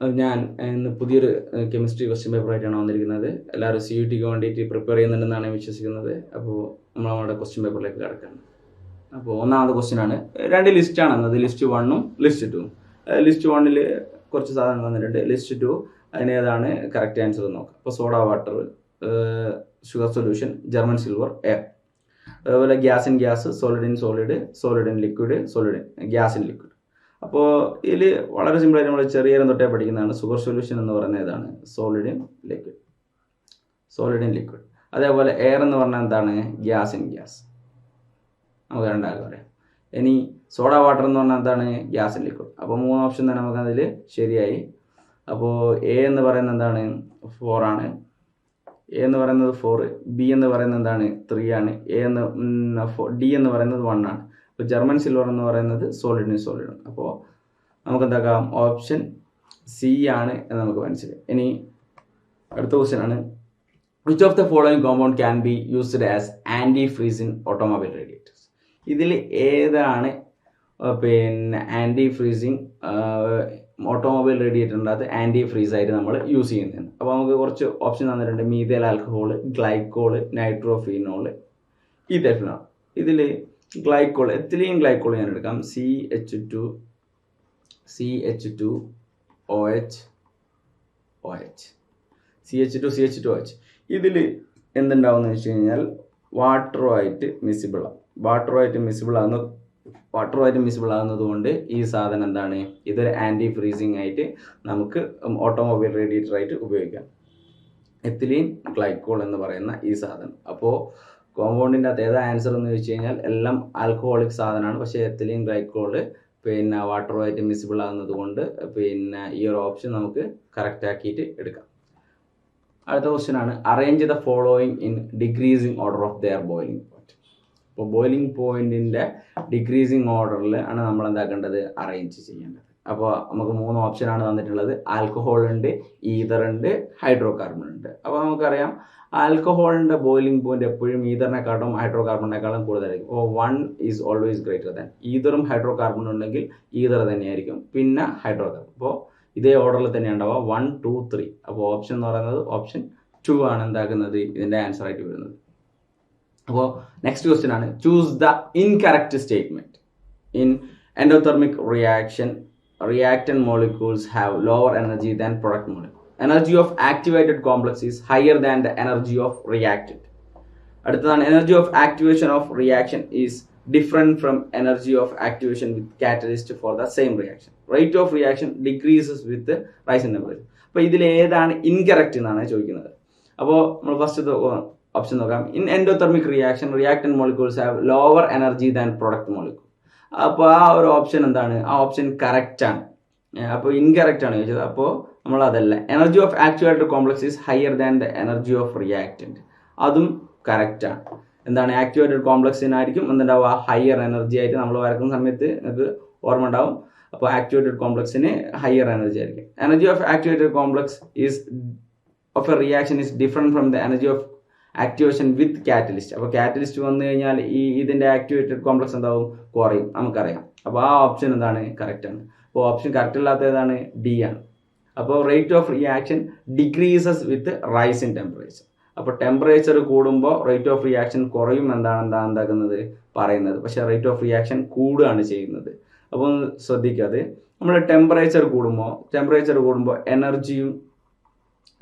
ഞാൻ ഇന്ന് പുതിയൊരു കെമിസ്ട്രി ക്വസ്റ്റ്യൻ പേപ്പറായിട്ടാണ് വന്നിരിക്കുന്നത്. എല്ലാവരും സി യു ടിക്ക് വേണ്ടിയിട്ട് പ്രിപ്പയർ ചെയ്യുന്നുണ്ടെന്നാണ് വിശ്വസിക്കുന്നത്. അപ്പോൾ നമ്മൾ നമ്മുടെ ക്വസ്റ്റ്യൻ പേപ്പറിലേക്ക് കിടക്കാം. അപ്പോൾ ഒന്നാമത്തെ ക്വസ്റ്റ്യൻ ആണ്. രണ്ട് ലിസ്റ്റാണ് എന്നത് ലിസ്റ്റ് വണ്ണും ലിസ്റ്റ് ടു ലിസ്റ്റ് വണ്ണിൽ കുറച്ച് സാധനങ്ങൾ വന്നിട്ടുണ്ട്. ലിസ്റ്റ് ടു അതിനേതാണ് കറക്റ്റ് ആൻസർ എന്ന് നോക്കാം. അപ്പോൾ soda water sugar solution German silver air അതുപോലെ gas in gas solid in solid solid in liquid solid in gas in liquid അപ്പോൾ ഇതിൽ വളരെ സിമ്പിളായിട്ട് നമ്മൾ ചെറിയ തൊട്ടേ പഠിക്കുന്നതാണ്. സുഗർ സൊല്യൂഷൻ എന്ന് പറയുന്ന ഏതാണ് solid liquid solid in liquid അതേപോലെ എയർ എന്ന് പറഞ്ഞാൽ എന്താണ്? ഗ്യാസ് ഇൻ ഗ്യാസ് നമുക്ക് രണ്ടാൾക്കും പറയാം. ഇനി സോഡ വാട്ടർ എന്ന് പറഞ്ഞാൽ എന്താണ്? ഗ്യാസ് ഇൻ ലിക്വിഡ് അപ്പോൾ മൂന്ന് ഓപ്ഷൻ തന്നെ നമുക്ക് അതിൽ ശരിയായി. അപ്പോൾ എ എന്ന് പറയുന്നത് എന്താണ്? ഫോർ ആണ്. എ എന്ന് പറയുന്നത് ഫോർ ബി എന്ന് പറയുന്നത് എന്താണ്? ത്രീ ആണ്. എ എന്ന് ഡി എന്ന് പറയുന്നത് വൺ ആണ്. അപ്പോൾ ജർമ്മൻ സിൽവർ എന്ന് പറയുന്നത് സോളിഡിന് സോളിഡ് അപ്പോൾ നമുക്ക് എന്താക്കാം ഓപ്ഷൻ സി ആണ് എന്ന് നമുക്ക് മനസ്സിലായി. ഇനി അടുത്ത ക്വസ്റ്റ്യൻ ആണ്. Which of the following compound can be used as anti freeze in automobile radiators ഇതിൽ ഏതാണ് പിന്നെ ആന്റി ഫ്രീസിങ് ഓട്ടോമൊബൈൽ റേഡിയേറ്ററിന്റെ അകത്ത് ആന്റി ഫ്രീസ് ആയിട്ട് നമ്മൾ യൂസ് ചെയ്യുന്നത് അപ്പോൾ നമുക്ക് കുറച്ച് ഓപ്ഷൻ തന്നിട്ടുണ്ട്. മീതേൽ ആൽക്കഹോൾ ഗ്ലൈക്കോൾ നൈട്രോഫീനോൾ ഇതെഫിനോൾ ഇതിൽ ഗ്ലൈക്കോൾ എത്തിലെയും ഗ്ലൈക്കോൾ ഞാൻ എടുക്കാം. C H two C H two O H O H C H two C H two O H ഇതിൽ എന്തുണ്ടാവും എന്ന് വെച്ച് കഴിഞ്ഞാൽ വാട്ടറുമായിട്ട് മിസിബിൾ ആവും വാട്ടറുമായിട്ട് മിസിബിൾ ആകുന്ന വാട്ടറുമായിട്ട് മിസിബിൾ ആകുന്നത് കൊണ്ട് ഈ സാധനം എന്താണ്? ഇതൊരു ആന്റി ഫ്രീസിങ് ആയിട്ട് നമുക്ക് ഓട്ടോമൊബൈൽ റേഡിയേറ്റർ ആയിട്ട് ഉപയോഗിക്കാം. എത്തിലീൻ ഗ്ലൈക്കോൾ എന്ന് പറയുന്ന ഈ സാധനം. അപ്പോൾ കോമ്പൗണ്ടിന്റെ അകത്ത് ഏതാ ആൻസർ എന്ന് ചോദിച്ചു കഴിഞ്ഞാൽ എല്ലാം ആൽക്കഹോളിക് സാധനമാണ്. പക്ഷേ എത്തിലീൻ ഗ്ലൈക്കോൾ പിന്നെ വാട്ടറുമായിട്ട് മിസിബിൾ ആകുന്നത് കൊണ്ട് പിന്നെ ഈ ഒരു ഓപ്ഷൻ നമുക്ക് കറക്റ്റ് ആക്കിയിട്ട് എടുക്കാം. അടുത്ത ക്വസ്റ്റ്യൻ ആണ് arrange the following in decreasing order of their boiling point അപ്പോൾ ബോയിലിംഗ് പോയിന്റിന്റെ ഡിക്രീസിങ് ഓർഡറിൽ ആണ് നമ്മൾ എന്താക്കേണ്ടത്? അറേഞ്ച് ചെയ്യേണ്ടത്. അപ്പോൾ നമുക്ക് മൂന്ന് ഓപ്ഷനാണ് തന്നിട്ടുള്ളത്. ആൽക്കഹോൾ ഉണ്ട് ഈതർ ഉണ്ട് ഹൈഡ്രോ കാർബൺ ഉണ്ട്. അപ്പോൾ നമുക്കറിയാം ആൽക്കഹോളിന്റെ ബോയിലിംഗ് പോയിന്റ് എപ്പോഴും ഈതറിനെക്കാളും ഹൈഡ്രോ കാർബണിനെക്കാളും കൂടുതലായിരിക്കും. O one is always greater than ഈതറും hydrocarbon ഉണ്ടെങ്കിൽ ഈതർ തന്നെയായിരിക്കും പിന്നെ ഹൈഡ്രോ കാർബൺ അപ്പോൾ ഇതേ ഓർഡറിൽ തന്നെ ഉണ്ടാവുക. വൺ ടു ത്രീ അപ്പോൾ ഓപ്ഷൻ എന്ന് പറയുന്നത് ഓപ്ഷൻ ടു ആണ് എന്താക്കുന്നത്? ഇതിന്റെ ആൻസർ ആയിട്ട് വരുന്നത്. അപ്പോൾ നെക്സ്റ്റ് ക്വസ്റ്റ്യൻ ആണ്. Choose the incorrect statement in endothermic reaction reactant molecules have lower energy than product molecule energy of activated complex is higher than the energy of reacted അടുത്തതാണ് energy of activation of reaction is different from energy of activation with catalyst for the same reaction rate of reaction decreases with rise in temperature അപ്പോൾ ഇതിൽ ഏതാണ് incorrect എന്നാണ് ചോദിക്കുന്നത്. അപ്പോൾ നമ്മൾ first option നോക്കാം. In endothermic reaction reactant molecules have lower energy than product molecule അപ്പോൾ ആ ഒരു ഓപ്ഷൻ എന്താണ്? ആ ഓപ്ഷൻ കറക്റ്റ് ആണ്. അപ്പോൾ ഇൻകറക്റ്റ് ആണ് ചോദിച്ചത്. അപ്പോൾ നമ്മൾ അതല്ല. Energy of activated complex is higher than the energy of reactant അതും കറക്റ്റാണ് എന്താണ് ആക്ടിവേറ്റഡ് കോംപ്ലക്സിനായിരിക്കും എന്തുണ്ടാവുക? ഹയർ എനർജി ആയിട്ട് നമ്മൾ വരക്കുന്ന സമയത്ത് നിങ്ങൾക്ക് ഓർമ്മ ഉണ്ടാവും. അപ്പോൾ ആക്ടിവേറ്റഡ് കോംപ്ലക്സിന് ഹയർ എനർജി ആയിരിക്കും. Energy of activated complex is of a reaction is different from the energy of activation with catalyst അപ്പോൾ കാറ്റലിസ്റ്റ് വന്നു കഴിഞ്ഞാൽ ഈ ഇതിന്റെ ആക്ടിവേറ്റഡ് കോംപ്ലക്സ് എന്താവും? കുറയും. നമുക്കറിയാം. അപ്പോൾ ആ ഓപ്ഷൻ എന്താണ്? കറക്റ്റ് ആണ്. അപ്പോൾ ഓപ്ഷൻ കറക്റ്റ് അല്ലാത്ത ഏതാണ് ഡി ആണ്. അപ്പോൾ rate of reaction decreases with rise in temperature അപ്പോൾ ടെമ്പറേച്ചർ കൂടുമ്പോൾ റേറ്റ് ഓഫ് റിയാക്ഷൻ കുറയും എന്താണ് എന്താ എന്താക്കുന്നത്? പറയുന്നത്. പക്ഷേ റേറ്റ് ഓഫ് റിയാക്ഷൻ കൂടുകയാണ് ചെയ്യുന്നത്. അപ്പോൾ ശ്രദ്ധിക്കാതെ നമ്മൾ ടെമ്പറേച്ചർ കൂടുമ്പോൾ ടെമ്പറേച്ചർ കൂടുമ്പോൾ എനർജിയും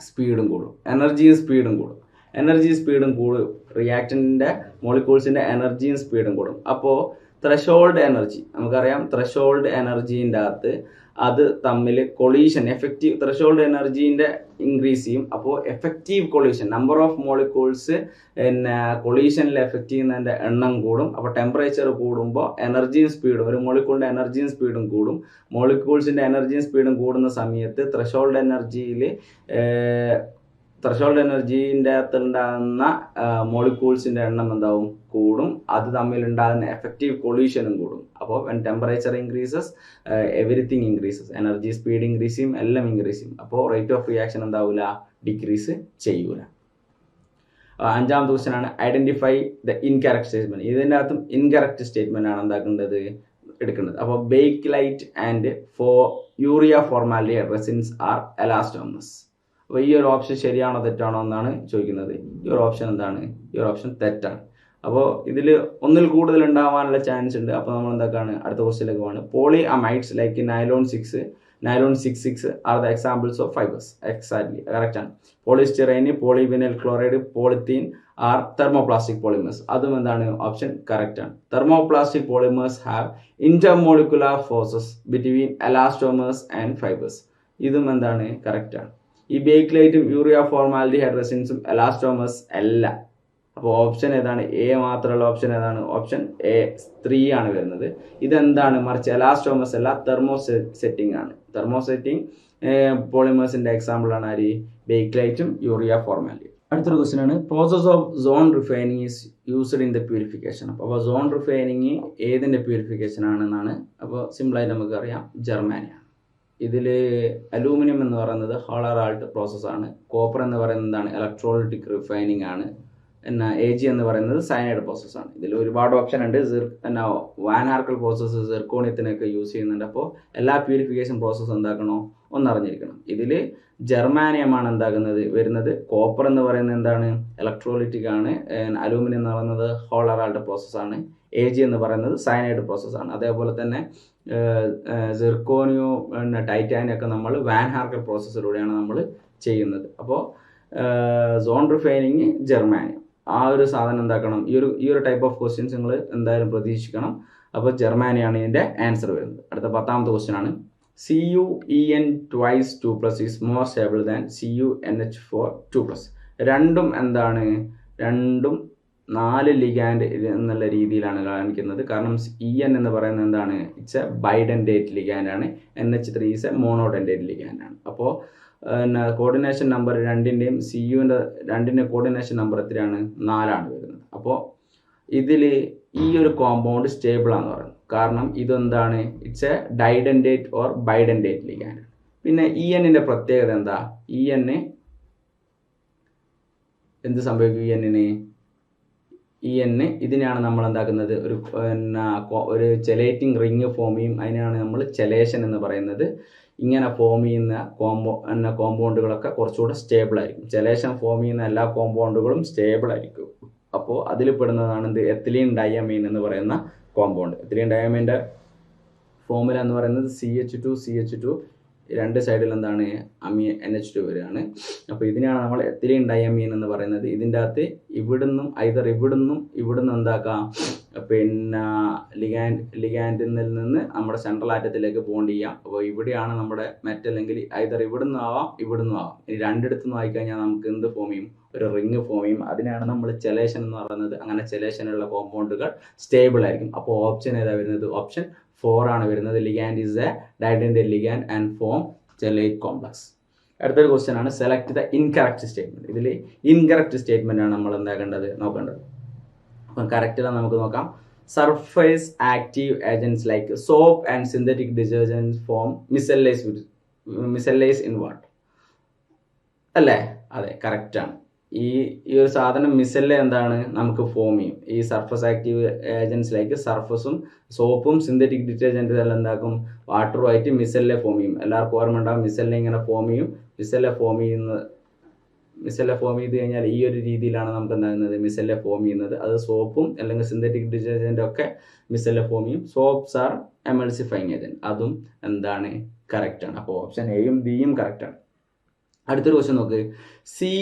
സ്പീഡും കൂടും. എനർജിയും സ്പീഡും കൂടും. എനർജി സ്പീഡും കൂടും. റിയാക്ടന്റിന്റെ മോളിക്യൂൾസിന്റെ എനർജിയും സ്പീഡും കൂടും. അപ്പോൾ ത്രഷോൾഡ് എനർജി നമുക്കറിയാം ത്രഷോൾഡ് എനർജീന്റെ അകത്ത് അത് തമ്മിൽ കൊളീഷൻ എഫക്റ്റീവ് ത്രഷോൾഡ് എനർജീന്റെ ഇൻക്രീസ് ചെയ്യും. അപ്പോൾ effective collision number of molecules പിന്നെ കൊളീഷനിൽ എഫക്റ്റ് ചെയ്യുന്നതിന്റെ എണ്ണം കൂടും. അപ്പോൾ ടെമ്പറേച്ചർ കൂടുമ്പോൾ എനർജിയും സ്പീഡും ഒരു മോളിക്യൂളിന്റെ എനർജിയും സ്പീഡും കൂടും. മോളിക്യൂൾസിന്റെ എനർജിയും സ്പീഡും കൂടുന്ന സമയത്ത് ത്രഷോൾഡ് എനർജിയിൽ ത്രഷോൾഡ് എനർജീന്റെ അകത്ത് ഉണ്ടാകുന്ന മോളിക്യൂൾസിന്റെ എണ്ണം എന്താവും? കൂടും. അത് തമ്മിൽ ഉണ്ടാകുന്ന എഫക്റ്റീവ് കൊളീഷനും കൂടും. അപ്പോൾ when temperature increases everything increases energy speed increase ചെയ്യും എല്ലാം ഇൻക്രീസ് ചെയ്യും. അപ്പോൾ റേറ്റ് ഓഫ് റിയാക്ഷൻ എന്താവില്ല ഡിക്രീസ് ചെയ്യൂല. അഞ്ചാം അഞ്ചാമത്തെ ക്വസ്റ്റ്യൻ ആണ്. ഐഡന്റിഫൈ ദ ഇൻകറക്റ്റ് സ്റ്റേറ്റ്മെന്റ് ഇതിന്റെ അകത്തും ഇൻകറക്റ്റ് സ്റ്റേറ്റ്മെന്റ് ആണ് എന്താക്കേണ്ടത്? എടുക്കേണ്ടത്. അപ്പോൾ bakelite and for urea formaldehyde resins are elastomers ഈ ഒരു ഓപ്ഷൻ ശരിയാണോ തെറ്റാണോ എന്നാണ് ചോദിക്കുന്നത്. ഈ ഒരു ഓപ്ഷൻ എന്താണ്? ഈ ഒരു ഓപ്ഷൻ തെറ്റാണ്. അപ്പോൾ ഇതിൽ ഒന്നിൽ കൂടുതൽ ഉണ്ടാവാനുള്ള ചാൻസ് ഉണ്ട്. അപ്പോൾ നമ്മൾ എന്താക്കാണ് അടുത്ത ക്വസ്റ്റ്യനിലേക്ക് പോകണം poly amides like nylon six nylon six six are the examples of fibres exactly ആണ്. പോളിസ്റ്റിറൈന് polyvinyl chloride polythene are thermoplastic polymers അതും എന്താണ്? ഓപ്ഷൻ കറക്റ്റ് ആണ്. Thermoplastic polymers have intermolecular forces between elastomers and fibres ഇതും എന്താണ്? Correct ആണ്. ഈ ബേക്ക്ലൈറ്റും urea formality ഹൈഡ്രസിൻസും എലാസ്റ്റോമസ് അല്ല. അപ്പോൾ ഓപ്ഷൻ ഏതാണ്? എ മാത്രമുള്ള ഓപ്ഷൻ ഏതാണ്? ഓപ്ഷൻ എ ത്രീ ആണ് വരുന്നത്. ഇതെന്താണ്? മറിച്ച് എലാസ്റ്റോമസ് അല്ല തെർമോ സെറ്റിംഗ് ആണ് തെർമോ സെറ്റിംഗ് പോളിമേഴ്സിന്റെ എക്സാമ്പിൾ ആണ് ആര്? ബേക്ക്ലൈറ്റും യൂറിയ ഫോർമാലിറ്റി അടുത്തൊരു ക്വസ്റ്റ്യൻ ആണ്. Process of zone refining is used in the purification അപ്പോൾ സോൺ റിഫൈനിങ് ഏതിന്റെ പ്യൂരിഫിക്കേഷൻ ആണെന്നാണ്. അപ്പോൾ സിമ്പിളായിട്ട് നമുക്ക് അറിയാം ജർമാനിയാണ് ഇതിൽ അലൂമിനിയം എന്ന് പറയുന്നത് ഹോളറാൾട്ട് പ്രോസസ്സാണ് കോപ്പർ എന്ന് പറയുന്നത് എന്താണ്? ഇലക്ട്രോളിറ്റിക് റിഫൈനിങ് ആണ്. എന്നാ എ ജി എന്ന് പറയുന്നത് സയനൈഡ് പ്രോസസ്സാണ് ഇതിൽ ഒരുപാട് ഓപ്ഷൻ ഉണ്ട്. എന്നാ വാനാർക്കൽ പ്രോസസ്സ് സിർക്കോണിയത്തിനൊക്കെ യൂസ് ചെയ്യുന്നുണ്ട്. അപ്പോൾ എല്ലാ പ്യൂരിഫിക്കേഷൻ പ്രോസസ്സ് എന്താക്കണോ ഒന്നറിഞ്ഞിരിക്കണം. ഇതിൽ ജർമാനിയമാണ് എന്താകുന്നത്? വരുന്നത് കോപ്പർ എന്ന് പറയുന്നത് എന്താണ്? ഇലക്ട്രോളിറ്റിക് ആണ്. അലൂമിനിയം എന്ന് പറയുന്നത് ഹോളറാൾട്ട് പ്രോസസ്സാണ് എ ജി എന്ന് പറയുന്നത് സയനൈഡ് പ്രോസസ്സാണ് അതേപോലെ തന്നെ സിർക്കോനിയോ പിന്നെ ടൈറ്റാനിയോ ഒക്കെ നമ്മൾ വാൻ ഹാർക്കർ പ്രോസസ്സിലൂടെയാണ് നമ്മൾ ചെയ്യുന്നത്. അപ്പോൾ സോൺ റിഫൈനിങ് ജർമാനിയം. ആ ഒരു സാധനം എന്താക്കണം? ഈ ഒരു ഈ ഒരു ടൈപ്പ് ഓഫ് ക്വസ്റ്റ്യൻസ് നിങ്ങൾ എന്തായാലും പ്രതീക്ഷിക്കണം. അപ്പോൾ ജർമാനിയാണ് ഇതിന്റെ ആൻസർ വരുന്നത്. അടുത്ത പത്താമത്തെ ക്വസ്റ്റ്യൻ ആണ്. C U E N twice two plus is more stable than C U N H four two plus രണ്ടും എന്താണ്? രണ്ടും നാല് ലിഗാൻഡ് എന്നുള്ള രീതിയിലാണ് കാണിക്കുന്നത്. കാരണം ഇ എൻ എന്ന് പറയുന്നത് എന്താണ്? ഇറ്റ്സ് എ ബൈഡൻഡേറ്റ് ലിഗാൻഡ് ആണ്. N H three is a monodentate ligand ആണ്. അപ്പോൾ കോർഡിനേഷൻ നമ്പർ രണ്ടിന്റെയും സി യുവിന്റെ രണ്ടിന്റെ കോർഡിനേഷൻ നമ്പർ എത്രയാണ്? നാലാണ് വരുന്നത്. അപ്പോൾ ഇതിൽ ഈ ഒരു കോമ്പൗണ്ട് സ്റ്റേബിൾ ആണെന്ന് പറയുന്നത് കാരണം ഇതെന്താണ്? It's a didentate or bidentate ligand പിന്നെ ഇ എന്നിന്റെ പ്രത്യേകത എന്താ? ഇ എന്ന് എന്ത് സംഭവിക്കും ഇ എന്നിന് ഇ എന്ന് ഇതിനെയാണ് നമ്മൾ എന്താക്കുന്നത്? ഒരു പിന്നെ ഒരു ചെലേറ്റിംഗ് റിങ് ഫോം ചെയ്യും അതിനെയാണ് നമ്മൾ ചെലേഷൻ എന്ന് പറയുന്നത്. ഇങ്ങനെ ഫോം ചെയ്യുന്ന കോമ്പോ എന്ന കോമ്പൗണ്ടുകളൊക്കെ കുറച്ചുകൂടെ സ്റ്റേബിൾ ആയിരിക്കും. ചെലേഷൻ ഫോം ചെയ്യുന്ന എല്ലാ കോമ്പൗണ്ടുകളും സ്റ്റേബിൾ ആയിരിക്കും. അപ്പോൾ അതിൽ പെടുന്നതാണ് ഇത് എത്തിലീൻ ഡയമീൻ എന്ന് പറയുന്ന കോമ്പൗണ്ട് എത്തിലീൻ ഡയമീന്റെ ഫോമുല എന്ന് പറയുന്നത് C H two C H two രണ്ട് സൈഡിൽ എന്താണ് അമിയൻ എൻ എച്ച് ടു വരികയാണ്. അപ്പോൾ ഇതിനാണ് നമ്മൾ എത്തിലീൻ ഡയമീൻ എന്ന് പറയുന്നത്. ഇതിന്റെ അകത്ത് ഇവിടുന്നും ഐതർ ഇവിടുന്നും ഇവിടുന്ന് എന്താക്കാം? പിന്നെ ലിഗാൻഡ് ലിഗാൻഡിൽ നിന്ന് നമ്മുടെ സെൻട്രൽ ആറ്റത്തിലേക്ക് ബോണ്ട് ചെയ്യാം. അപ്പോൾ ഇവിടെയാണ് നമ്മുടെ മെറ്റൽ എങ്കിൽ ഐതർ ഇവിടുന്ന് ആവാം ഇവിടുന്ന് ആവാം. ഇനി രണ്ടിടത്തുനിന്ന് ആയിക്കഴിഞ്ഞാൽ നമുക്ക് എന്ത് ഫോം ചെയ്യും? ഒരു റിങ് ഫോം ചെയ്യും. അതിനാണ് നമ്മൾ ചെലേഷൻ എന്ന് പറയുന്നത്. അങ്ങനെ ചെലേഷനുള്ള കോമ്പൗണ്ടുകൾ സ്റ്റേബിൾ ആയിരിക്കും. അപ്പോൾ ഓപ്ഷൻ ഏതാ വരുന്നത്? ഓപ്ഷൻ ഫോർ ആണ് വരുന്നത്. Ligand is a didentate ligand and form chelate complex അടുത്തൊരു ക്വസ്റ്റ്യൻ ആണ്. സെലക്ട് ദ ഇൻകറക്റ്റ് സ്റ്റേറ്റ്മെന്റ് ഇതിൽ ഇൻകറക്റ്റ് സ്റ്റേറ്റ്മെന്റ് ആണ് നമ്മൾ എന്താക്കേണ്ടത്? നോക്കേണ്ടത്. അപ്പം കറക്റ്റ് നമുക്ക് നോക്കാം. Surface active agents like soap and synthetic detergents form micelles micelles in water അല്ലേ? അതെ കറക്റ്റ് ആണ്. ഈ ഈ ഒരു സാധനം മിസല്ല എന്താണ്? നമുക്ക് ഫോം ചെയ്യും. ഈ സർഫസ് ആക്റ്റീവ് ഏജൻസിലേക്ക് സർഫസും സോപ്പും സിന്തറ്റിക് ഡിറ്റർജന്റ് ഇതെല്ലാം എന്താക്കും? വാട്ടറുമായിട്ട് മിസല്ലെ ഫോം ചെയ്യും. എല്ലാവർക്കും ഓർമ്മ ഉണ്ടാവും മിസല്ലെ ഇങ്ങനെ ഫോം ചെയ്യും. മിസല്ലെ ഫോം ചെയ്യുന്ന മിസല്ലെ ഫോം ചെയ്ത് കഴിഞ്ഞാൽ ഈ ഒരു രീതിയിലാണ് നമുക്ക് എന്താകുന്നത്? മിസല്ലെ ഫോം ചെയ്യുന്നത്. അത് സോപ്പും അല്ലെങ്കിൽ സിന്തറ്റിക് ഡിറ്റർജന്റും ഒക്കെ മിസല്ലെ ഫോം ചെയ്യും. സോപ്സ് ആർ എമൾസിഫൈങ് ഏജന്റ് അതും എന്താണ്? കറക്റ്റാണ് അപ്പോൾ ഓപ്ഷൻ എയും ബിയും കറക്റ്റാണ് അടുത്തൊരു ക്വസ്റ്റ്യൻ നോക്ക്. C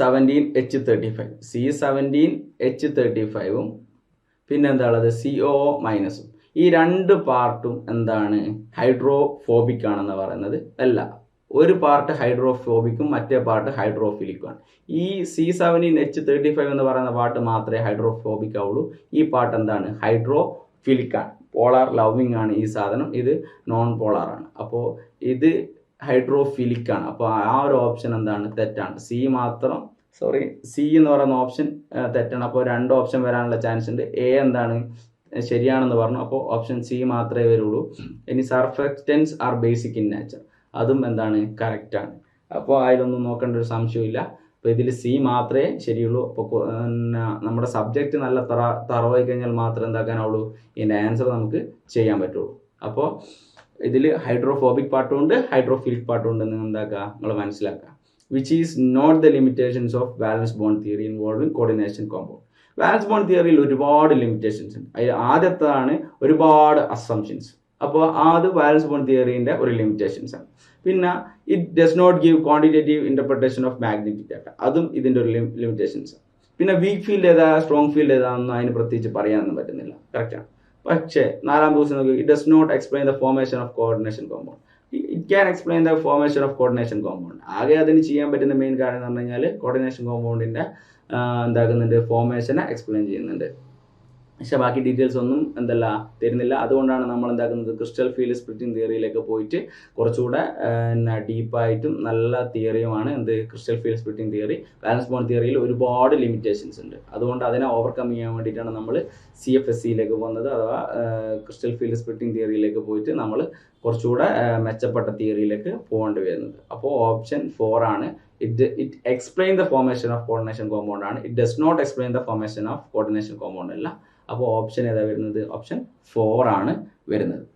seventeen H thirty five C seventeen H thirty ഫൈവും പിന്നെ എന്താണുള്ളത് സി ഒ മൈനസും ഈ രണ്ട് പാർട്ടും എന്താണ്? ഹൈഡ്രോഫോബിക് ആണെന്ന് പറയുന്നത്. അല്ല ഒരു പാർട്ട് ഹൈഡ്രോഫോബിക്കും മറ്റേ പാർട്ട് ഹൈഡ്രോഫിലിക്കുമാണ്. ഈ C seventeen H thirty five എന്ന് പറയുന്ന പാർട്ട് മാത്രമേ ഹൈഡ്രോഫോബിക് ആവുള്ളൂ. ഈ പാർട്ട് എന്താണ്? ഹൈഡ്രോഫിലിക് ആണ് പോളാർ ലവിങ് ആണ് ഈ സാധനം. ഇത് നോൺ പോളാറാണ് അപ്പോൾ ഇത് ഹൈഡ്രോഫിലിക് ആണ് അപ്പോൾ ആ ഒരു ഓപ്ഷൻ എന്താണ്? തെറ്റാണ്. സി മാത്രം സോറി സി എന്ന് പറയുന്ന ഓപ്ഷൻ തെറ്റാണ്. അപ്പോൾ രണ്ട് ഓപ്ഷൻ വരാനുള്ള ചാൻസ് ഉണ്ട്. എ എന്താണ്? ശരിയാണെന്ന് പറഞ്ഞു. അപ്പോൾ ഓപ്ഷൻ സി മാത്രമേ വരുള്ളൂ. ഇനി surfactants are basic in nature അതും എന്താണ്? കറക്റ്റ് ആണ്. അപ്പോൾ അതിലൊന്നും നോക്കേണ്ട ഒരു സംശയമില്ല അപ്പോൾ ഇതിൽ സി മാത്രമേ ശരിയുള്ളൂ. അപ്പോൾ നമ്മുടെ സബ്ജക്റ്റ് നല്ല തറ തറവായി കഴിഞ്ഞാൽ മാത്രമേ എന്താക്കാനാവുള്ളൂ. ഇതിന്റെ ആൻസർ നമുക്ക് ചെയ്യാൻ പറ്റുള്ളൂ. അപ്പോൾ ഇതിൽ ഹൈഡ്രോഫോബിക് പാർട്ടും ഉണ്ട് ഹൈഡ്രോഫിലിക് പാർട്ടും ഉണ്ട് നിങ്ങൾ എന്താക്കുക നിങ്ങൾ മനസ്സിലാക്കുക which is not the limitations of valence bond theory involving coordination compound valence bond തിയറിയിൽ ഒരുപാട് ലിമിറ്റേഷൻസ് ഉണ്ട്. അതിൽ ആദ്യത്തതാണ് ഒരുപാട് അസംഷൻസ് അപ്പോൾ അത് ബാലൻസ് ബോൺ തിയറിന്റെ ഒരു ലിമിറ്റേഷൻസ് ആണ്. പിന്നെ it does not give quantitative interpretation of magnetic data അതും ഇതിന്റെ ഒരു ലിമിറ്റേഷൻസ് ആണ്. പിന്നെ വീക്ക് ഫീൽഡ് ഏതാ സ്ട്രോങ് ഫീൽഡ് ഏതാണെന്ന് അതിന് പ്രത്യേകിച്ച് പറയാനൊന്നും പറ്റുന്നില്ല. കറക്റ്റാണ് പക്ഷേ നാലാം ദിവസം നോക്കി it does not explain the formation of coordination compound it can explain the formation of coordination compound ആകെ അതിന് ചെയ്യാൻ പറ്റുന്ന മെയിൻ കാര്യം എന്ന് പറഞ്ഞു കഴിഞ്ഞാൽ കോർഡിനേഷൻ കോമ്പൗണ്ടിന്റെ എന്താക്കുന്നുണ്ട് ഫോർമേഷനെ എക്സ്പ്ലെയിൻ ചെയ്യുന്നുണ്ട്. പക്ഷെ ബാക്കി ഡീറ്റെയിൽസ് ഒന്നും എന്തല്ല തരുന്നില്ല. അതുകൊണ്ടാണ് നമ്മൾ എന്താക്കുന്നത് ക്രിസ്റ്റൽ ഫീൽഡ് സ്പ്ലിറ്റിംഗ് തിയറിയിലേക്ക് പോയിട്ട് കുറച്ചുകൂടെ പിന്നെ ഡീപ്പായിട്ടും നല്ല തിയറിയുമാണ് എന്ത്? Crystal field splitting theory valence bond തിയറിയിൽ ഒരുപാട് ലിമിറ്റേഷൻസ് ഉണ്ട്. അതുകൊണ്ട് അതിനെ ഓവർകം ചെയ്യാൻ വേണ്ടിയിട്ടാണ് നമ്മൾ സി എഫ് എസ് സിയിലേക്ക് പോകുന്നത്. അഥവാ ക്രിസ്റ്റൽ ഫീൽഡ് സ്പ്ലിറ്റിംഗ് തിയറിയിലേക്ക് പോയിട്ട് നമ്മൾ കുറച്ചുകൂടെ മെച്ചപ്പെട്ട തിയറിയിലേക്ക് പോകേണ്ടി വരുന്നത്. അപ്പോൾ ഓപ്ഷൻ ഫോർ ആണ്. It it explain the formation of coordination compound ആണ്. It does not explain the formation of coordination compound അല്ല. അപ്പോൾ ഓപ്ഷൻ ഏതാ വരുന്നത്? ഓപ്ഷൻ ഫോർ ആണ് വരുന്നത്.